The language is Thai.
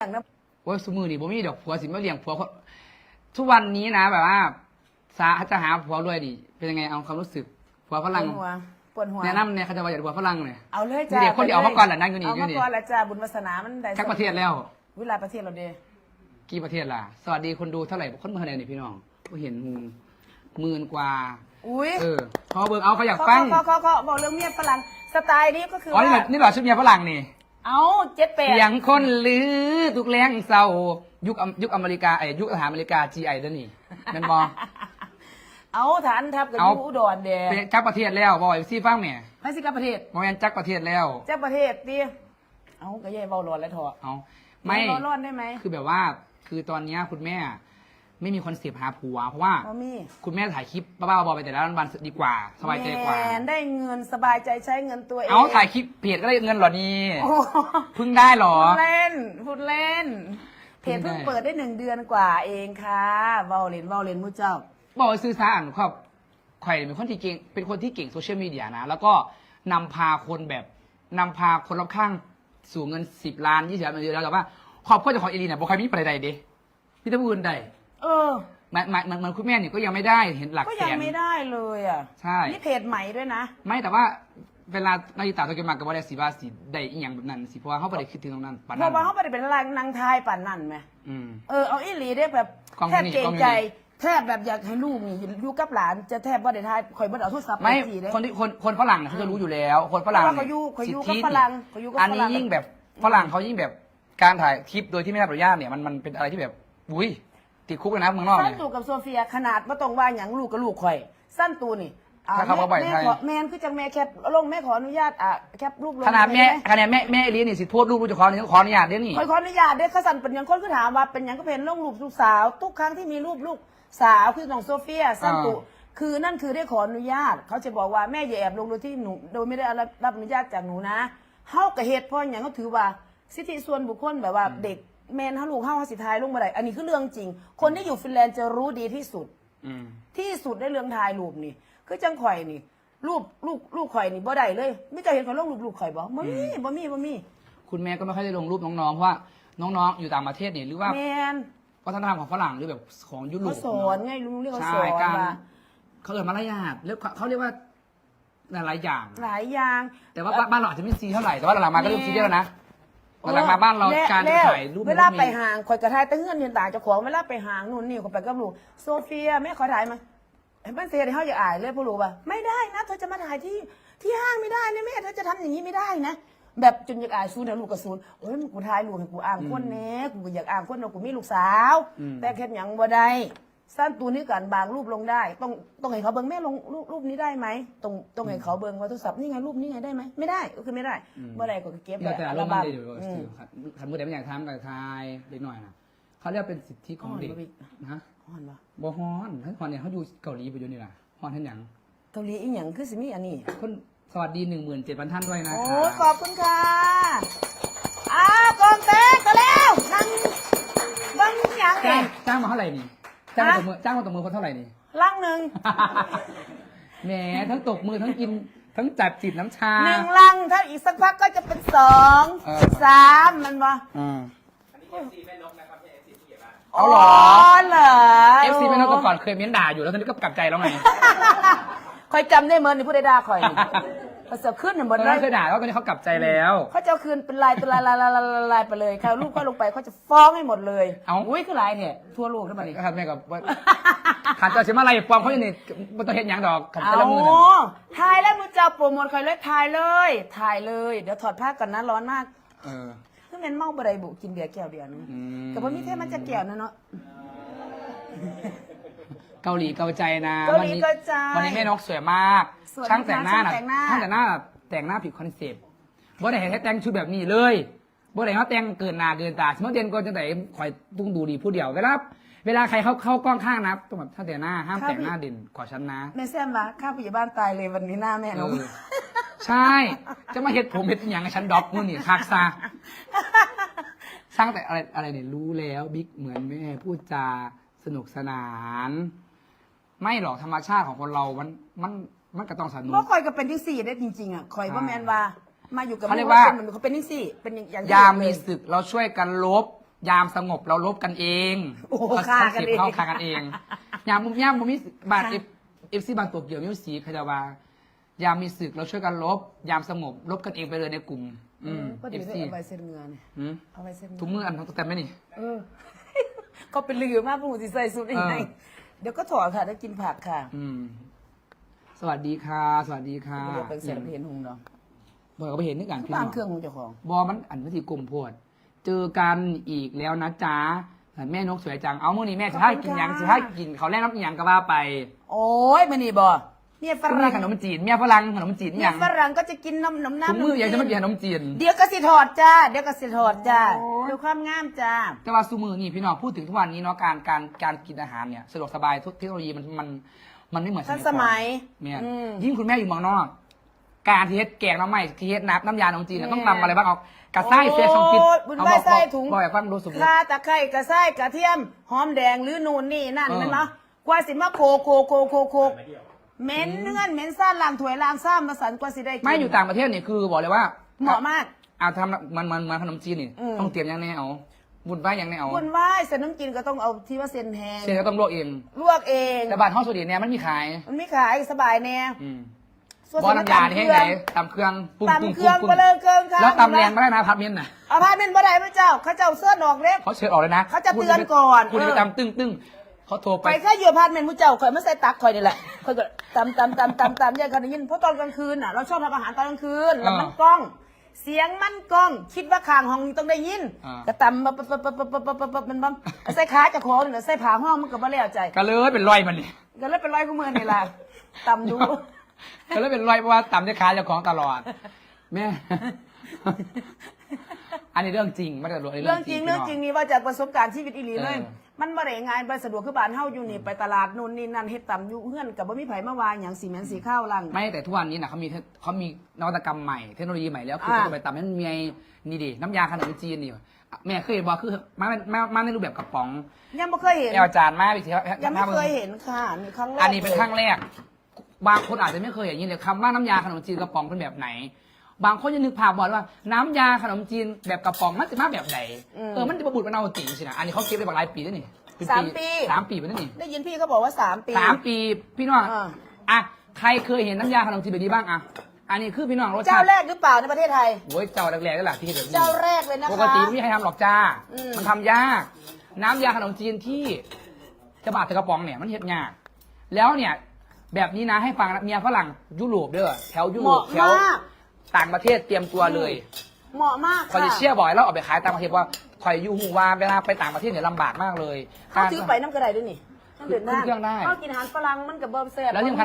อย่างนั้นโอ้ยสมือนี่ผมมีดอกผัวสิมาเลี้ยงผัวคนทุกวันนี้นะแบบว่าสาจะหาผัวรวยดิเป็นยังไงเอาความรู้สึกผัวฝปวรั่ดงหัวปวดหัว แนะนำเนี่ยเขาจะว่าอยากผัวฝรั่งเลย เอาเลยนี่จ้าเดี๋ยวคนเดี๋ยวเอามาก่อนแหละนั่งอยู่นี่เอาอยู่มานี่ ก่อนละจ้าบุญวาสนามันได้ทักประเทศแล้ว เวลาประเทศเราเด้กี่ประเทศล่ะ สวัสดีคนดูเท่าไหร่คนเมื่อไหร่นี่พี่น้องก็เห็นหูหมื่นกว่า อุ้ยเออพอเบิร์เอาเขาอยากเขาฟังเขาเขาเขาบอกเรื่องเมียฝรั่งสไตล์นี้ก็คืออ๋อนี่เหรอว่านี่เหรอชุดเมียฝรั่งนี่ เอาเจ็ดแปดเสียงคนลือทุกแรงเศร้ายุคอยุคอเมริกาไอ้ยยุคทหารอเมริกา GI ด้วยนี่แมันบอ เอาฐานทัพกับเอา ยูอุดรเด้ไปจักประเทศแล้วบอยซี่ฟังแหม่ให้สิกับประเทศบอยนจักประเทศแล้ว เจ้าประเทศดิเอาก็ย่าเบาร้อนแล้วเถอะเอาไม่เบาร้อนได้ไหม คือแบบว่าคือตอนเนี้ยคุณแม่ ไม่มีคอนเซปต์หาผัว เพราะว่าบ่มีคุณแม่ถ่ายคลิปบ้าๆบอๆไปแต่ละวันดีกว่า สบายใจกว่า แหมได้เงินสบายใจใช้เงินตัวเองเอาถ่ายคลิปเพจก็ได้เงินเหรอนี่โอ้เพิ่งได้เหรอ พูดเล่นพูดเล่น เพจเพิ่เพิ่งงได้เปิดได้หนึ่งเดือนกว่าเองค่ะเบาเลนเบาเลนมูเจ้า บอกว่าซื้อซาอ่านครับใครเป็นคนที่เก่งเป็นคนที่เก่งโซเชียลมีเดียนะ แล้วก็นำพาคนแบบนำพาคนรอบข้างสู่เงินสิบล้านยี่สิบล้านเยอะแล้วแต่ว่าขอบคุณจากของเอลีเนี่ยบอกใครมีประเด็นใดเด้พี่ตะบูนใด เออ มันมันมันมันคุณแม่เนี่ยก็ยังไม่ได้เห็นหลักก็แสยังน ไม่ได้เลยอะใช่ นี่เพจใหม่ด้วยนะ ไม่แต่ว่าเวลานาฬิตาตัวเกมมากับว่าได้สีบาสีได้อีหยังแบบนั้นสิเพราะว่าเขาไม่ได้คิดถึงตรงนั้นปานเพนั้ราะนว่าเขาไม่ได้เป็นรางนางทายป่านนั่นไหมอืม เออเอาอีหลีได้แบบกล้องแทบนี่เกรกล้องงนี่ ใจแทบแบบอยากให้ลูกนี่อยู่กับหลานจะแทบว่าได้ทายคอยบ่ได้เอาโทรศัพท์ไปไม่จีได้ คนที่คนคนฝรั่งเนี่ยเขาจะรู้อยู่แล้ว คนฝรั่งเพราะว่าเขาอยู่เขาอยู่กับสิทธิฝรั่งเขาอยู่กับอันนี้ฝรั่ง ยิ่งแบบฝรั่งเขายิ่งแบบการถ่ายคลิปโดยที่ไม่ได้รับอนุญาตเนี่ยมันมันเป็นอะไรที่แบบอุ้ย ติดคุกเลยนะเมืองนอกสั้นเนี่ย ตูกับโซเฟียขนาดว่าตรงว่าอย่างลูกกับลูกข่อยสั้นตูนี่อ่ถ้าเขามาบ่อยแม่ไทย ขอแมนคือจังแม่แคปลงแม่ขออนุญาตอะแคปรูปลงขนาดแม่ได้ไหขนาดแม่แม่เอลีนี่สิโทษลูกลูกจะขอนี่ต้องขออนุญาตเด้นี่ ข่อยขออนุญาตเด้อเขาสั่นเป็นหยังคนคือถามว่าเป็นหยังก็เป็นลงรูปลูกสาว ทุกครั้งที่มีรูปลูกสาวคือน้องโซเฟียสั้นตูคือนั่นคือได้ขออนุญาต เขาจะบอกว่าแม่อย่าแอบลงโดยที่หนูโดยไม่ได้รับรับอนุญาตจากหนูนะเฮากับเหตุเพราะอย่างเขาถือว่าสิทธิส่วนบุคคลแบบว่าเด็ก แมนเฮาลูกเฮาเฮาสิทายลงมาได้อันนี้คือเรื่องจริง คนที่อยู่ฟินแลนด์จะรู้ดีที่สุด อืม ที่สุดในเรื่องถ่ายรูปนี่ คือจังข่อยนี่ รูปลูกลูกข่อยนี่บ่ได้เลยไม่จะเห็นข่อยลงรูปลูกข่อยบ่บ่มีบ่มีบ่มีคุณแม่ก็ไม่ค่อยได้ลงรูปน้องๆเพราะว่าน้องๆ อยู่ต่างประเทศเนี่ยหรือว่าแมนวัฒนธรรมของฝรั่งหรือแบบของยุโรเขาปสอนไงลุงเรียกเขาสใช่อนการว่าเขาเรียกมารยาทเรียกเขาเรียกว่าหลายๆอย่าง หลายอย่าง แต่ว่าบ้านบ้านเราอาจจะไม่ซีเท่าไหร่แต่ว่าหลังๆมาก็เริ่มซีเรียสแล้วนะ หลังๆมาบ้านเราและการแล้วถ่ายรูปเวลามันก็มีไปห่างข่อยกระทายแต่เงื่อนเงินต่างเจ้าของเวลาไปห่างนู่นนี่ก็ไปกับลูกโซเฟียแม่ขอถ่ายมาเห็นบ้านเสียเดี๋ยวเขาอย่าอายเลยพ่อรู้ป่ะไม่ได้นะเธอจะมาถ่ายที่ที่ห้างไม่ได้นะแม่เธอจะทำอย่างนี้ไม่ได้นะแบบจนอยากอายซูนย์ลูกกระซูนโอ้ยมึงกูถ่ายลูกให้กูอ้างคนแน่กูก็อยากอ้างคนว่ากูมีลูกสาว แต่แค่หยังบ่ได้ สั้นตูนี้กันบางรูปลงได้ ต้องต้องให้เขาเบิ่งแม่ลงรูปรูปนี้ได้ไหมต้องต้องให้เขาเบิ่งว่าโทรศัพท์นี่ไงรูปนี้ไงได้ไหมไม่ได้ก็คือไม่ได้บ่ได้ก็เก็บเดี๋ยวแต่อัเราลมาบั้มเลยเดี๋ยวอืมทำมือแต่ไม่อยากทำกับทายเล็กหน่อยนะเขาเรียกเป็นสิทธิของเด็กอ๋อบ่บิ๊กนะฮ้อนปะบอฮอนทั้งฮอนเนี่ยเขาอยู่เกาหลีไปอยู่นี่นะฮอนท่านหยังเกาหลีอีหยังคือสิมีอันนี้คนสวัสดีหนึ่งหมื่นเจ็ดพันท่านด้วยนะโอ้คยขรับอบคุณค่ะอ้าวกองเต็กมาแล้วนั่งเบังหยังจ้าเนี่งยจ้างมาเท่าไหร่นี่ จ้างมาฮะตบมือจ้างมาตบมือคนเท่าไหร่นี่ลังหนึ่งแหมทั้งตบมือทั้งกินทั้งจับจิบน้ำชา หนึ่งลังถ้าอีกสักพักก็จะเป็นสองเออ สามมันบ่อ่าอ๋เอาอเหรอ เหรอเอฟซีไม่ต้องก่อนเคยเม้นด่าอยู่แล้วตอนนี้ก็กลับใจแล้วไง คอยจำได้เหมือนนี่ผู้ใดด่าคอยนี่ พอเสือขึ้นเนี่ยหมตอดนเลนั้ยนเคยด่าแล้วตอนนี้เขากลับใจแล้ว เขาจะเอาคืนเป็นลายเป็นลายลายลายลายลายลายไปเลยค่ะรูปก็ลงไปเขาจะฟ้องให้หมดเลยเอ้า อุ้ยคือลายเนี่ยทั่วโลกทั้งหมดนี่ขัดแม่กับว่าขัดเจ้าเสียมาอะไรปลอมเขาอย่างนี้มันต้องเห็นอย่างดอกขัดเอาแต่ละมือนั่นถ่ายแล้วมือจับโปรโมทคอยเลยถ่ายเลยถ่ายเลย เดี๋ยวถอดผ้าก่อนนะร้อนมาก เออ คือแม่นเมาบ่ได้บุกินเบียร์แก้วเดียวนึงอืมแต่ว่ามีแค่มันจะแก้วนะเนาะ เกาหลีเกาใจนะเกาหลีวันี้เกาใจวันนี้แม่นกสวยมาก สวยช่างแต่งหน้าน่ะช่างแต่งหน้า ช่างแต่งหน้าน่ะแต่งหน้าผิดคอนเซปต์บ่ได้ให้แต่งชุดแบบนี้เลยบ่ได้เขาแต่งเกินหน้าเกินตาสมมติเด่นก็จะแต่คอยตุ้งดูดีผู้เดียวเวลาเวลาใครเข้าเข้ากล้องข้างนะต้องแบบถ้าแต่งหน้าห้ามแต่งหน้าเด่นกว่าฉันนะ แม่แซมวะข้าผู้ใหญ่บ้านตายเลยวันนี้หน้าแม่เอนกอใช่ จะมาเห็ดผมเห็ดอหย่างให้ฉันดอกมือนี่คักซะสร้างแต่อะไรอะไรเนี่ยรู้แล้ว บิ๊กเหมือนแม่พูดจาสนุกสนาน ไม่หรอกธรรมชาติของคนเรา มัน มัน มันก็ต้องสนุเพราะกคอยก็เป็นที่สี่ได้จริงๆอะคอยว่าแมนว่า มาอยู่กับเขาเรียกว่าลูกเขาเป็นที่สี่เป็นอย่างยามเลมีศึกเราช่วยกันลบ ยามสงบเราลบกันเองโอ้ฆ่ากันเอง เข้าฆ่ากันเอง ยามมุมยามมุมมีบาดเอฟเอฟซีบางตัวเกี่ยวมิวสีพยาบายามมีศึกเราช่วยกันลบ ยามสงบลบกันเองไปเลยในกลุ่ม อืมก็เอดีฟได้ซีเอาไปเส้นเงือเนี่ยอืมเอาไปเส้นเงืถุงมืออันของตัวแต่ไม่นี่ เออ ก็เป็นลือมากผู้สิใส่สุดยังไงเออ เดี๋ยวก็ถอดค่ะได้กินผักค่ะอืม สวัสดีค่ะ สวัสดีค่ะเดี๋ยวเป็นเสียงเพลงหงเนาะบอกก็ไปเห็นนึกกันพี่บ้าน้นองเครื่องของเจ้าของ บอมันอันวิธีกลุ่มโพด เจอกันอีกแล้วนะจ๊ะแม่นกสวยจัง เอามื่อนี้แม่จะให้กินหยังจะให้กินเขาวแรกน้ำหยังก็ว่าไป โอ้ยมันนี่บ่ เนี่ยฝก็มีรั่งขนมจีนเมียฝรั่งขนมจีนหเนี่ยัยงฝรั่งก็จะกินน้ำน้ำน้ำถุงมืออยากจะมากินขนมจีน เดี๋ยวก็สิถอดจ้า เดี๋ยวก็สิถอดจ้าโอ้ย ดูความงามจ้า แต่ว่าซูมือนี่พี่น้องพูดถึงทุกวันนี้เนาะการการการกินอาหารเนี่ยสะดวกสบายทุกเทคโนโลยีมันมันมันไม่เหมือนทันสมัยเนี่ยอืมยิ่งคุณแม่อยู่เมืองนอก การที่เฮ็ดแกงน้ำใหม่ที่เฮ็ดน้ำน้ำยาขนมจีนเนี่ยแม่ต้องทำอะไรบ้างเอากระไส้เฟียสองปิดโอ้ยบุญเอาไหว้บอกไส้บอกถุงบอกอยากฟังรู้สมมติข่าตะไคร้กระไส้กระเทียม หอมแดงหรือนูนนี่นั่นเออ แมันเนาะกว่าสิมาโคโคโคโคโค เหม็นเนื้อนเหม็นซ่านล้างถ้วยล้างซ้ำมาสันกว่าสิได้กินไม่อยู่ต่างประเทศนี่คือบอกเลยว่าเหมาะมากเอาทำมันมันมันขนมจีนนี่อืม ต้องเตรียมยังไงเอาบุญไหว้ยังไงเอาคุณไหว้เสร็จน้ำกินก็ต้องเอาที่ว่าเซนแห้งเชนก็ต้องลวกเองลวกเองแต่บาทห้องสวัสดีเนี่ยมันมีขาย มันไม่ขายสบายแน่อืมส่วนบอน้ำยานี่ให้ไหนตำเครื่องปรุงปรุงตำเคปรุรื่องงปรุงไปเลยเครื่องค่ะแล้วตำแรงไม่ได้นะพัดเมียนน่ะเอาพาเป็นบ่ได้พระเจ้าเขาเจ้าเสื้อดอกเล็บ เขาเชิญออกเลยนะเขาจะเตือนก่อนคุณจะไปเออ ตำตึ้งตึ้ง เขาโทรไปไปแค่อยู่อพาร์ตเมนต์มูเจ้าคอยมาใส่ตักคอยนี่แหละคอยก็ตำตำตำตำตำแยกกันได้ยินเพราะตอนกลางคืนอะเราชอบทำอาหารตอนกลางคืนแล้วมันกล้อง เสียงมันกล้อง คิดว่าคางห้องต้องได้ยินก็ตำปั๊บปั๊บปั๊บปั๊บปั๊บปั๊บอมันบ้างใส่ขาจะโค้งหรือใส่ผาห้องมันก็บ่แล้วใจก็เลยเป็นรอยมันนี่ก็เลยเป็นรอยกูเมือนี่แหละตำดูก็เลยเป็นรอยเพราะว่าตำจะขาจะของตลอดแม่อันนี้เรื่องจริงไม่ได้หลองเรื่องจริงเรื่องจริงนี่ว่าจากประสบการณ์ชีวิตอีหลีเลย มันบ่ได้งานไปสะดวกคือบ้านเฮาอยู่นี่ไปตลาดนู่นนี่นั่นเฮ็ดตำอยู่เฮือนกับบ่มีไผมาวางหยังสีแม่นสีข้าวลัง ไม่แต่ทุกวันนี้นะเขามีเขามีนวัตกรรมใหม่เทคโนโลยีใหม่แล้วคืออ่า เขาจะไปตำให้มันมีไอ้นี่ดิน้ำยาขนมจีนนี่แม่เคยเห็นบอกคือมามามาในรูปแบบกระป๋องยังไม่เคยเห็น แอลจานมากพี่ทีครับยังไม่เคยเห็นค่ะนี่ครั้งแรกอันนี้เป็นครั้งแรก บางคนอาจจะไม่เคยอย่างนี้เลยคำว่าน้ำยาขนมจีนกระป๋องเป็นแบบไหน บางคนจะนึกภาพบอกว่า น้ำยาขนมจีนแบบกระป๋องมันจะมาแบบไหนเออมันจะประบุมันเอาจริงสินะอันนี้เขาเก็บได้หลายปีแล้วนี่เป็นสามปี สามปีไปแล้วนี่ได้ยินพี่เขาบอกว่าสามปี สามปีพี่น้องอ่า อะใครเคยเห็นน้ำยาขนมจีนแบบนี้บ้างอะอันนี้คือพี่น้องรสเจ้าชาติแรกหรือเปล่าในประเทศไทย โอ้ยเจ้าแรกๆนั่นแหละที่เห็นแบบนี้เจ้าแรกเลยนะคะปกติไม่มีใครทำหรอกจ้า อืม มันทำยาก น้ำยาขนมจีนที่จะบาดตะกระป๋องเนี่ยมันเห็ดยาก แล้วเนี่ย แบบนี้นะให้ฟังนะเมียฝรั่งยุโรปเด้อแถวยุเหโรปมาะแถวมาก ต่างประเทศเตรียมตัวเลยเหมาะมากคอยค่ะเชื่อบ่อยแล้วออกไปขายต่างประเทศว่าคอยอยู่หูว่าเวลาไปต่างประเทศเนี่ยลำบากมากเลย เขาถือไปน้ำกระไดด้วยนี่ขึ้นเครื่องได้ เขากินอาหารฝรั่งมันกับเบิร์มแซ่บ แล้วที่สำคัญ